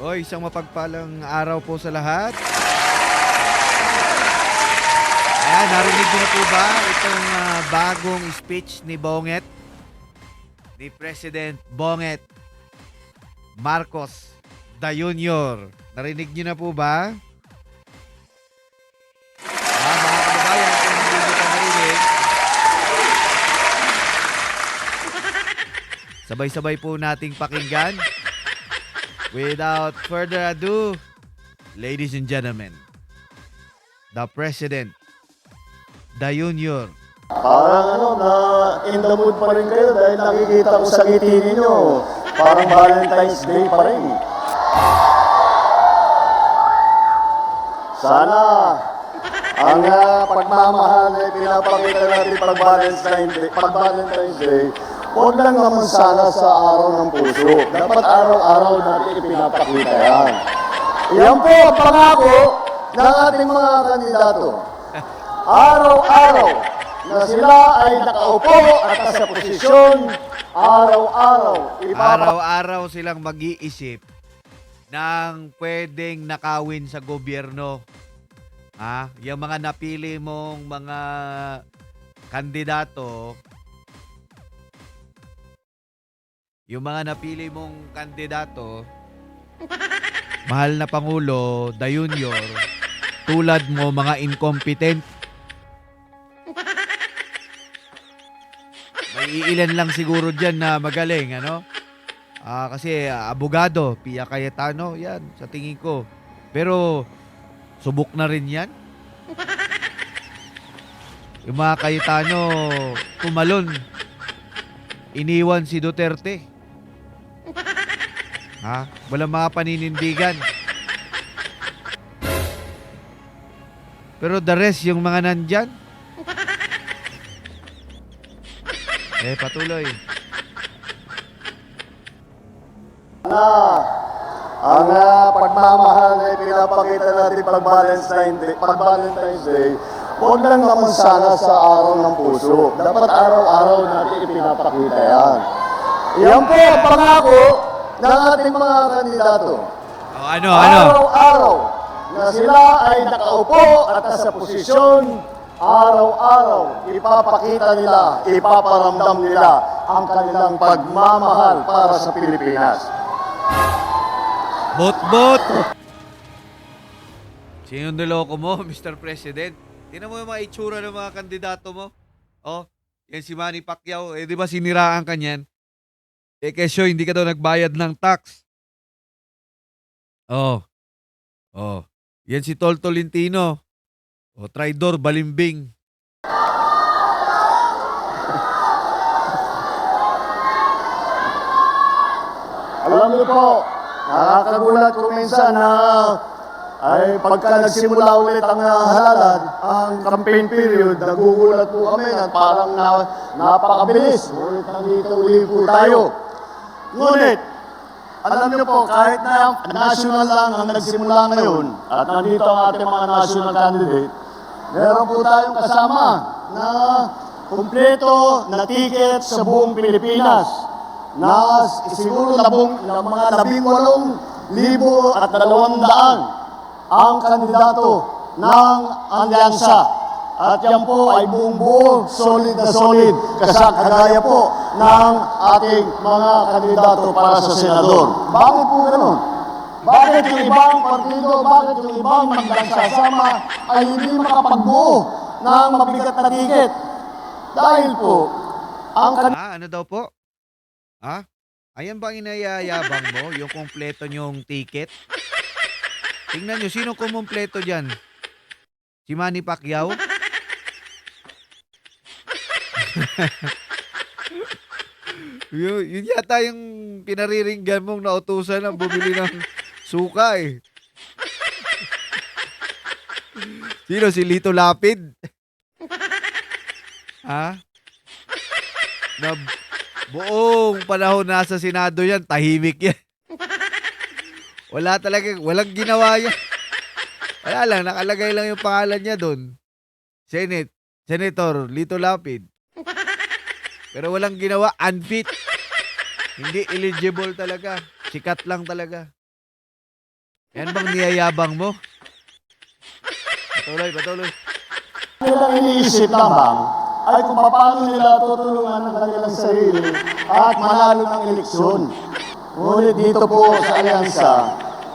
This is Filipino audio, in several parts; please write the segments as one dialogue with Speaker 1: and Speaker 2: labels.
Speaker 1: O, isang mapagpalang araw po sa lahat. Ayan, narinig na po ba itong ah, bagong speech ni Bonget? Ni President Bonget Marcos da Junior. Narinig niyo na po ba? Ah, sabay-sabay po nating pakinggan. Without further ado, ladies and gentlemen, the President, the Junior,
Speaker 2: Parang ano, na in the mood pa rin kayo dahil nakikita ko sa ngiti ninyo. Parang Valentine's Day pa rin. Sana ang uh, pagmamahal na pinapakita natin pag Valentine's Day, pag Valentine's Day, huwag lang naman sana sa araw ng puso. Dapat araw-araw natin ipinapakita yan. Yan po ang pangako ng ating mga kandidato. Araw-araw na sila ay nakaupo at nasa posisyon, araw-araw ipapakita
Speaker 1: araw-araw silang mag-iisip ng pwedeng nakawin sa gobyerno. Ha? Yung mga napili mong mga kandidato, yung mga napili mong kandidato, mahal na Pangulo, the Junior, tulad mo mga incompetent. May iilan lang siguro dyan na magaling, ano? Ah, kasi ah, abogado, Pia Cayetano, yan, sa tingin ko. Pero, subok na rin yan. Yung mga Cayetano, tumalon. Iniwan si Duterte. Ha? Walang mga paninindigan. Pero the rest, yung mga nandyan, eh, patuloy.
Speaker 2: na ang uh, pagmamahal na pinapakita natin pag Valentine's Day, pag Valentine's Day, huwag lang naman sana sa araw ng puso. Dapat araw-araw natin ipinapakita yan. Yan po ang pangako ng ating mga kandidato.
Speaker 1: Oh, ano, ano?
Speaker 2: Araw-araw na sila ay nakaupo at nasa posisyon, araw-araw ipapakita nila, ipaparamdam nila ang kanilang pagmamahal para sa Pilipinas.
Speaker 1: Bot-bot! Sino niloko mo, Mr. President? Tingnan mo yung mga itsura ng mga kandidato mo. Oh, yan si Manny Pacquiao. Eh, di ba siniraan ka niyan? Eh, kesyo, hindi ka daw nagbayad ng tax. Oh. Oh. Yan si Tol Tolentino. Oh, traidor, balimbing.
Speaker 2: Alam niyo po, nakakagulat ko minsan na ay pagka nagsimula ulit ang halalan, ang campaign period, nagugulat po kami na parang na, napakabilis. Ngunit nandito uli po tayo. Ngunit, alam niyo po, kahit na national lang ang nagsimula ngayon, at nandito ang ating mga national candidate, meron po tayong kasama na kumpleto na ticket sa buong Pilipinas na siguro labong, na mga labing walong libo at dalawang daan ang kandidato ng alyansa. At yan po ay buong buo, solid na solid, kasa kagaya po ng ating mga kandidato para sa senador. Bakit po ganoon? Bakit yung ibang partido, bakit yung ibang nagsasama ay hindi makapagbuo ng mabigat na ticket? Dahil po, ang
Speaker 1: Ah, ano daw po? Ha? Ayan ba ang inayayabang mo? Yung kompleto nyong ticket? Tingnan nyo, sino kumumpleto dyan? Si Manny Pacquiao? Yun, yun yata yung pinariringgan mong nautusan ng bumili ng suka eh. Sino? Si Lito Lapid? ha? Na buong panahon nasa Senado yan, tahimik yan. Wala talaga, walang ginawa yan. Wala lang, nakalagay lang yung pangalan niya doon. Senate, Senator Lito Lapid. Pero walang ginawa, unfit. Hindi eligible talaga. Sikat lang talaga. Yan bang niyayabang mo? Patuloy, patuloy.
Speaker 2: nilang iniisip lamang ay kung paano nila tutulungan ang kanilang sarili at manalo ng eleksyon. Ngunit dito po sa alyansa,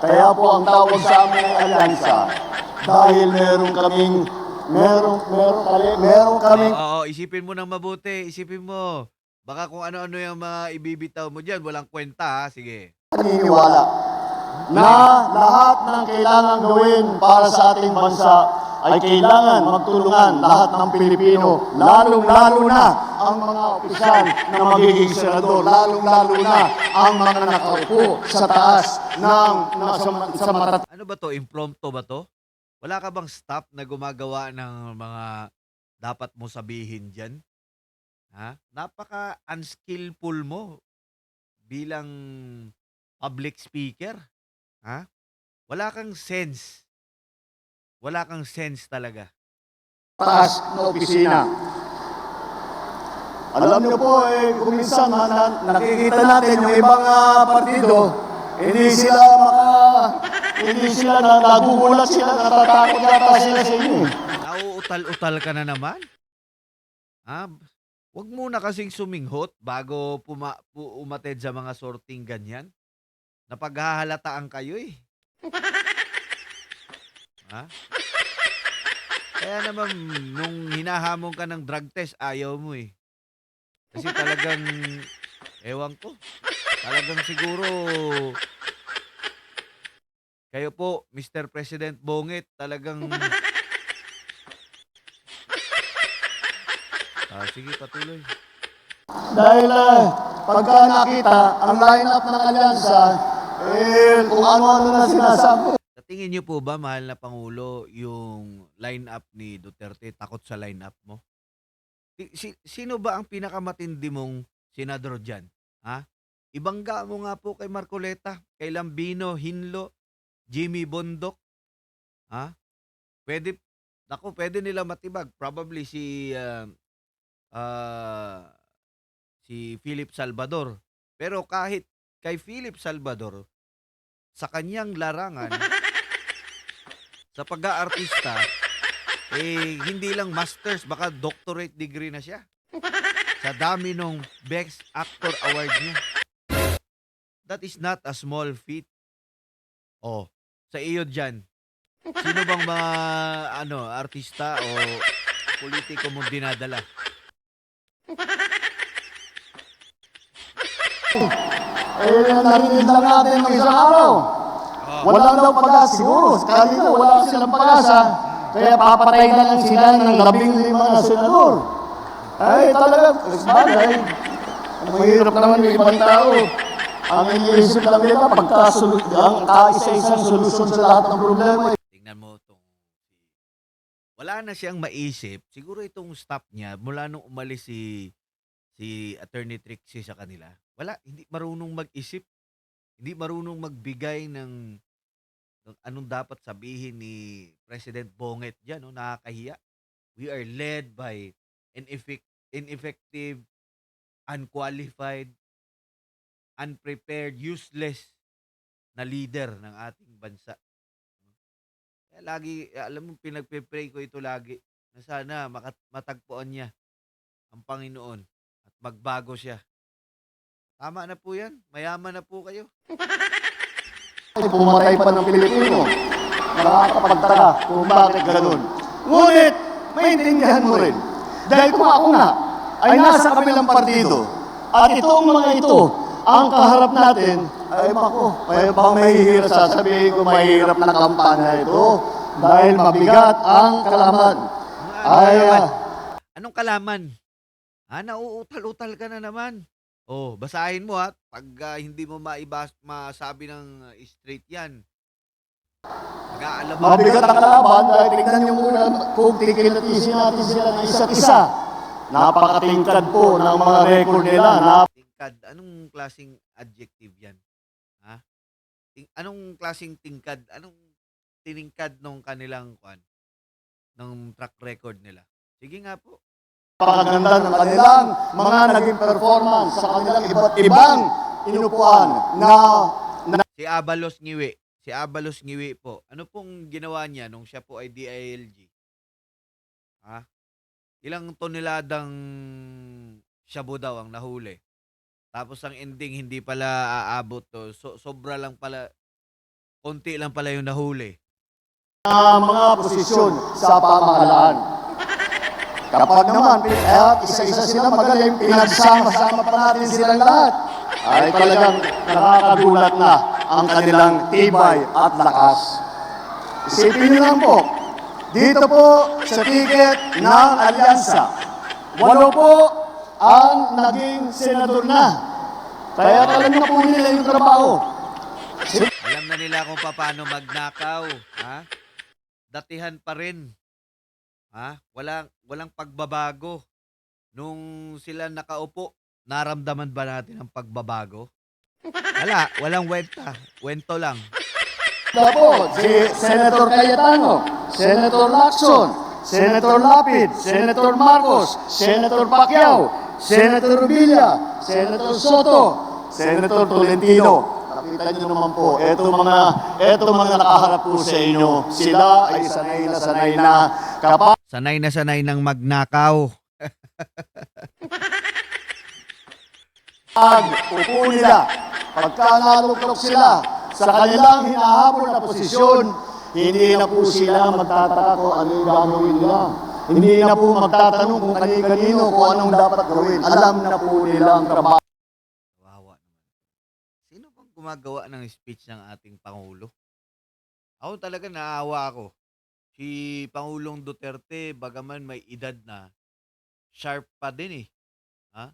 Speaker 2: kaya po ang tawag sa amin alyansa dahil meron kaming meron meron kami meron kaming
Speaker 1: Oo, isipin mo ng mabuti. Isipin mo. Baka kung ano-ano yung mga ibibitaw mo dyan, walang kwenta ha. Sige.
Speaker 2: paniniwala na lahat ng kailangan gawin para sa ating bansa ay kailangan magtulungan lahat ng Pilipino, lalong-lalo na ang mga opisyal na magiging senador, lalong-lalo na ang mga nakaupo sa taas ng, ng sa, sa matat
Speaker 1: Ano ba to? Impromptu ba to? Wala ka bang staff na gumagawa ng mga dapat mo sabihin dyan? Ha? Napaka unskillful mo bilang public speaker. Ha? Wala kang sense. Wala kang sense talaga.
Speaker 2: taas na opisina. Alam niyo po, eh, kung minsan na, na- nakikita natin yung ibang ah, partido, hindi sila maka, hindi sila na, nagugulat sila, natatakot yata sila sa inyo.
Speaker 1: Nauutal-utal ka na naman? Ha? Huwag muna kasing suminghot bago puma, pu, umatid sa mga sorting ganyan. Napaghahalataan kayo eh. ha? Kaya naman, nung hinahamon ka ng drug test, ayaw mo eh. Kasi talagang, ewan ko, talagang siguro, kayo po, Mr. President Bongit, talagang Ah, sige, patuloy.
Speaker 2: Dahil ah, pagka nakita ang line-up ng alyansa, eh, kung ano-ano na sinasabi.
Speaker 1: Sa tingin niyo po ba, mahal na Pangulo, yung line-up ni Duterte, takot sa line-up mo? Si, si- sino ba ang pinakamatindi mong senador dyan? Ha? Ibangga mo nga po kay Marcoleta, kay Lambino, Hinlo, Jimmy Bondok. Ha? Pwede, naku, pwede nila matibag. Probably si, ah, ah, si Philip Salvador. Pero kahit kay Philip Salvador, sa kanyang larangan, sa pag-aartista, eh, hindi lang masters, baka doctorate degree na siya. Sa dami nung Best Actor Award niya. That is not a small feat. Oh, sa iyo dyan, sino bang mga ano, artista o politiko mong dinadala?
Speaker 2: Eh, narinig lang natin ng isang araw. Wala daw pag-asa siguro. Kanina wala silang pag-asa. Kaya papatay na lang sila ng labing lima na senador. Ay, talaga, bagay. Mahirap naman yung ibang tao. Ang iniisip lang nila, pagkasulu- ang kaisa-isang solusyon sa lahat ng problema.
Speaker 1: Tingnan mo tong wala na siyang maisip. Siguro itong staff niya mula nung umalis si si Attorney Trixie sa kanila. Wala, hindi marunong mag-isip. Hindi marunong magbigay ng, ng anong dapat sabihin ni President Bonget diyan, no? Nakakahiya. We are led by ineffect, ineffective, unqualified, unprepared, useless na leader ng ating bansa. Kaya lagi, alam mo, pinagpe-pray ko ito lagi na sana matagpuan niya ang Panginoon at magbago siya. Tama na po yan. Mayaman na po kayo.
Speaker 2: pumatay pa ng Pilipino. Nakakapagtaka kung bakit ganun. Ngunit, maintindihan mo rin. Dahil kung ako nga ay nasa kabilang partido at itong mga ito ang kaharap natin, ay mako, may bang mahihirap sasabihin ko mahirap na kampanya ito dahil mabigat ang kalaman. Ay, ah,
Speaker 1: Anong kalaman? Ha, nauutal-utal ka na naman. Oh, basahin mo ha. Pag ah, hindi mo maibas, masabi ng ah, straight yan. Mag-aalab
Speaker 2: mabigat ang kalaban dahil tignan niyo muna kung kikilatisin natin sila ng isa't isa. Napakatingkad po ng mga record nila. Nap-
Speaker 1: Tingkad. Anong klasing adjective yan? Ha? Ting- anong klasing tingkad? Anong tiningkad nung kanilang kwan? Ng track record nila? Sige nga po.
Speaker 2: napakaganda ng kanilang mga naging performance sa kanilang iba't ibang inupuan na
Speaker 1: Si Abalos Ngiwi. si Abalos Ngiwi po, ano pong ginawa niya nung siya po ay DILG? Ha? Ilang toneladang shabu daw ang nahuli. Tapos ang ending hindi pala aabot to. So, sobra lang pala, konti lang pala yung nahuli.
Speaker 2: na mga posisyon sa pamahalaan. Kapag naman, pin- at isa-isa sila magaling, pinagsama-sama pa natin silang lahat, ay talagang nakakagulat na ang kanilang tibay at lakas. Isipin niyo lang po, dito po sa ticket ng alyansa, walo po ang naging senador na. Kaya alam na po nila yung trabaho.
Speaker 1: Alam na nila kung paano magnakaw. Ha? Datihan pa rin. Ha? Walang, walang pagbabago. Nung sila nakaupo, naramdaman ba natin ang pagbabago? Wala, walang wenta. Wento lang.
Speaker 2: po, si Senator Cayetano, Senator Lacson, Senator Lapid, Senator Marcos, Senator Pacquiao, Senator Rubilla, Senator Soto, Senator Tolentino. Nakita niyo naman po, eto mga, eto mga nakaharap po sa inyo, sila ay sanay na sanay na kapag
Speaker 1: Sanay na sanay ng magnakaw.
Speaker 2: upo nila, pagka naluklok sila sa kanilang hinahabol na posisyon, hindi na po sila magtataka kung ano yung gagawin nila. Hindi na po magtatanong kung kani-kanino kung anong dapat gawin. Alam na po nila ang trabaho.
Speaker 1: Kawawa naman. Sino bang gumagawa ng speech ng ating Pangulo? Ako talaga naawa ako. Si Pangulong Duterte, bagaman may edad na, sharp pa din eh. Ha?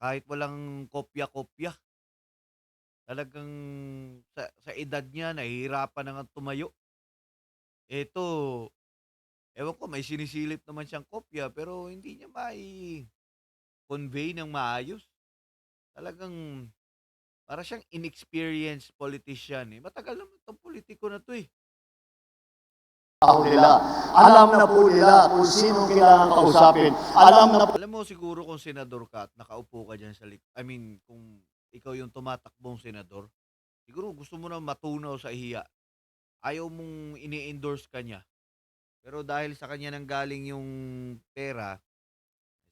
Speaker 1: Kahit walang kopya-kopya. Talagang sa, sa edad niya, nahihirapan na nga tumayo. Ito, ewan ko, may sinisilip naman siyang kopya, pero hindi niya mai convey ng maayos talagang para siyang inexperienced politician eh. Matagal naman itong politiko na to eh.
Speaker 2: nila. Alam na po nila kung sino kailangan kausapin. Alam na po
Speaker 1: Alam mo siguro kung senador ka at nakaupo ka dyan sa lik- I mean, kung ikaw yung tumatakbong senador, siguro gusto mo na matunaw sa hiya. Ayaw mong ini-endorse ka niya. Pero dahil sa kanya nang galing yung pera,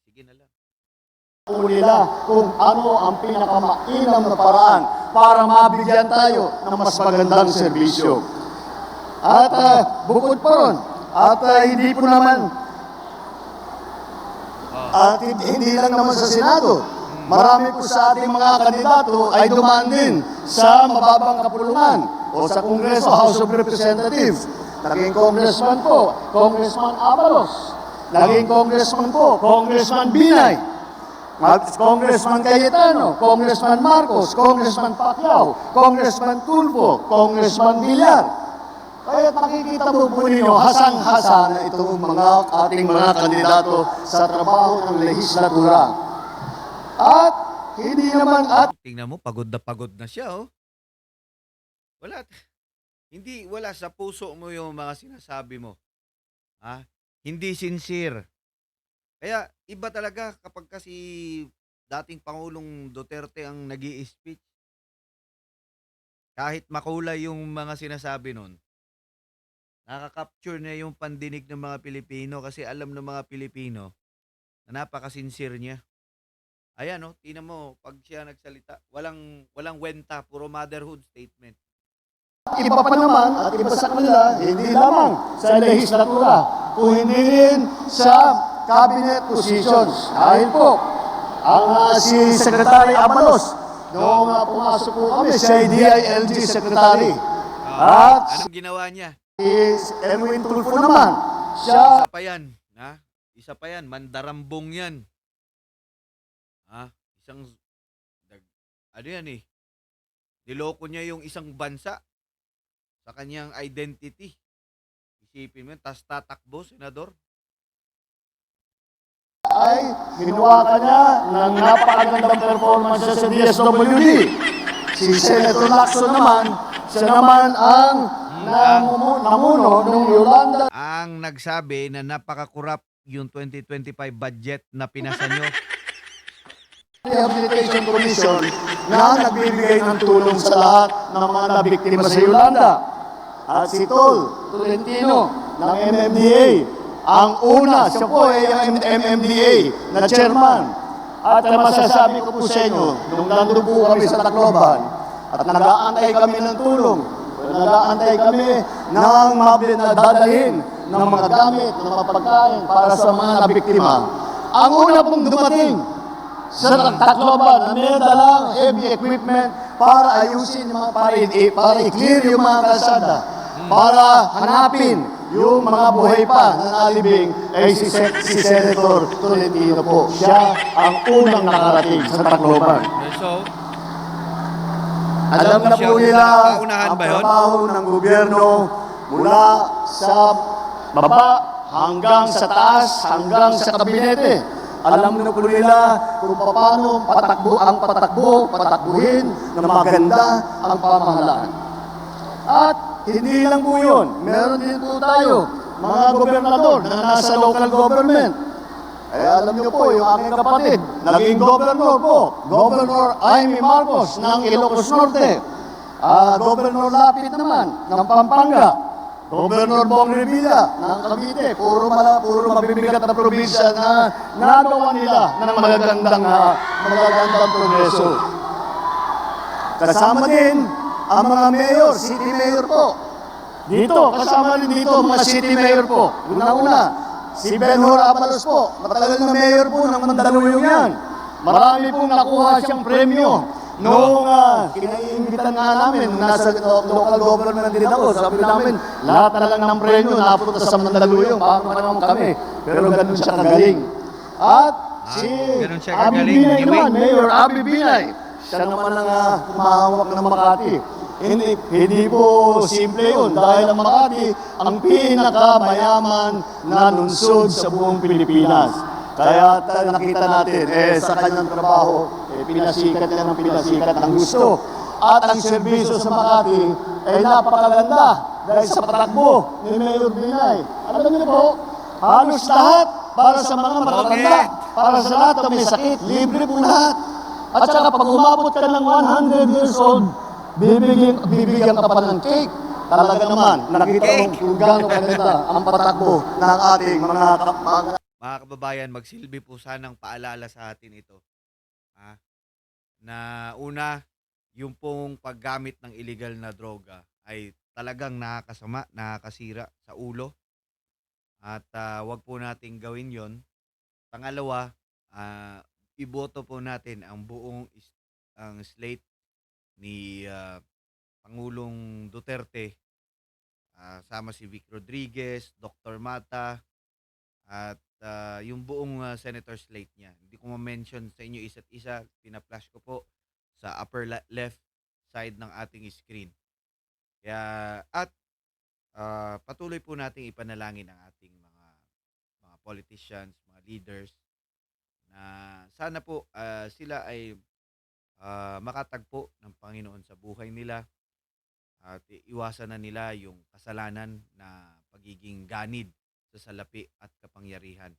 Speaker 1: sige na lang.
Speaker 2: nila kung ano ang pinakamainam na paraan para mabigyan tayo ng mas magandang serbisyo. At ah, bukod pa ron, at ah, hindi po naman At hindi, hindi lang naman sa Senado. Marami po sa ating mga kandidato ay dumaan din sa mababang kapulungan o sa Kongreso, House of Representatives. Naging congressman po, Congressman Abalos. Naging congressman po, Congressman Binay. Congressman Cayetano, Congressman Marcos, Congressman Pacquiao, Congressman Tulfo, Congressman Villar. Kaya makikita mo po ninyo, hasang-hasa na itong mga ating mga kandidato sa trabaho ng legislatura. At hindi naman at
Speaker 1: tingnan mo, pagod na pagod na siya oh. Wala. Hindi, wala sa puso mo yung mga sinasabi mo. Ha? Hindi sincere. Kaya iba talaga kapag kasi dating Pangulong Duterte ang nag speech Kahit makulay yung mga sinasabi nun, nakaka-capture niya yung pandinig ng mga Pilipino kasi alam ng mga Pilipino na napaka-sincere niya. Ayan no, tingnan mo pag siya nagsalita, walang walang wenta, puro motherhood statement.
Speaker 2: Iba pa naman at iba sa kanila, hindi lamang sa legislatura, kung hindi rin sa cabinet positions. Dahil po, ang ah, si Secretary Abalos, noong uh, pumasok po kami, siya ay DILG Secretary. At
Speaker 1: Anong ginawa niya?
Speaker 2: si Erwin Tulfo naman, siya
Speaker 1: Isa pa yan, ha? Isa pa yan, mandarambong yan. Ha? Isang ano yan eh? Niloko niya yung isang bansa sa kanyang identity. Isipin mo, tas tatakbo, senador.
Speaker 2: ay ginawa ka niya ng napakagandang performance sa DSWD. Si Senator Lacson naman, siya naman ang namumu- namuno ng Yolanda
Speaker 1: Ang nagsabi na napakakurap yung 2025 budget na pinasa nyo.
Speaker 2: Rehabilitation Commission na nagbibigay ng tulong sa lahat ng mga nabiktima sa Yolanda. At si Tol Tolentino ng MMDA, ang una, siya po ay ang MMDA na chairman. At ang masasabi ko po sa inyo, nung nandun po kami sa Tacloban, at nag-aantay kami ng tulong, nag-aantay kami ng mabili na dadalhin ng mga gamit, ng mga pagkain para sa mga nabiktima. Ang una pong dumating sa Tacloban na may dalang heavy equipment para ayusin yung mga para, para i-clear yung mga kalsada para hanapin yung mga buhay pa na nalibing ay si, Sen- si Senator Tolentino po. Siya ang unang nakarating sa Tacloban.
Speaker 1: So,
Speaker 2: Alam na po nila
Speaker 1: paunahan
Speaker 2: ang
Speaker 1: ba yun?
Speaker 2: trabaho ng gobyerno mula sa baba hanggang sa taas, hanggang sa kabinete. Alam na po nila kung paano patakbo ang patakbo, patakbuhin na maganda ang pamahalaan. At hindi lang po yun, meron din po tayo, mga gobernador na nasa local government. Eh, alam niyo po, yung aking kapatid, naging governor po. Governor Jaime Marcos ng Ilocos Norte. Ah, Governor Lapid naman ng Pampanga. Governor Bong Revilla ng Cavite. Puro, mala, puro mabibigat na probinsya na nagawa nila ng magagandang, ah, magagandang progreso. Kasama din ang mga mayor, city mayor po. Dito, kasama rin dito mga city mayor po. Una-una, si Benhur Abalos po. Matagal na mayor po ng Mandaluyong yan. Marami pong nakuha siyang premyo. Noong uh, kinaiimbitan nga namin, nung nasa lo- local government din ako, sabi namin, lahat na lang ng premyo napunta sa Mandaluyong, baka naman kami. Pero ganun siya kagaling. At si
Speaker 1: ganun siya
Speaker 2: Abi. Binay naman, Mayor Abi Binay, siya naman ang uh, humahawak ng Makati. Hindi, hindi po simple yun dahil ang Makati ang pinakamayaman na lungsod sa buong Pilipinas. Kaya ta- nakita natin, eh, sa kanyang trabaho, eh, pinasikat niya ng pinasikat ng gusto. At ang serbisyo sa Makati ay napakaganda dahil sa patakbo ni Mayor Binay. Alam niyo po, halos lahat para sa mga matatanda, para sa lahat na may sakit, libre po lahat. At saka pag umabot ka ng 100 years old, bibigyan, bibigyan ka pa ng cake. Talaga naman, nakita mo kung gaano kaganda ang patakbo ng ating mga, ka- mga
Speaker 1: mga kababayan, magsilbi po sanang paalala sa atin ito. Na una, yung pong paggamit ng illegal na droga ay talagang nakakasama, nakakasira sa ulo. At ah, wag po nating gawin yon. Pangalawa, ah, iboto po natin ang buong ang slate ni ah, Pangulong Duterte. Ah, sama si Vic Rodriguez, Dr. Mata, at ah, yung buong ah, senator slate niya. Hindi ko ma-mention sa inyo isa't isa, pina-flash ko po sa upper le- left side ng ating screen. Kaya at ah, patuloy po nating ipanalangin ang ating mga mga politicians, mga leaders na sana po ah, sila ay ah, makatagpo ng Panginoon sa buhay nila at iwasan na nila yung kasalanan na pagiging ganid sa salapi at kapangyarihan.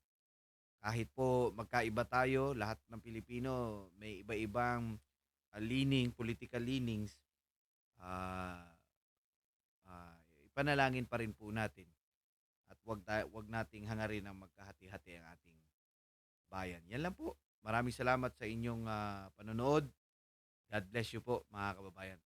Speaker 1: Kahit po magkaiba tayo, lahat ng Pilipino may iba-ibang ah, leaning, political leanings, ah, ah, ipanalangin pa rin po natin at wag, wag nating hangarin ang magkahati-hati ang ating bayan. Yan lang po. Maraming salamat sa inyong ah, panonood. God bless you po mga kababayan.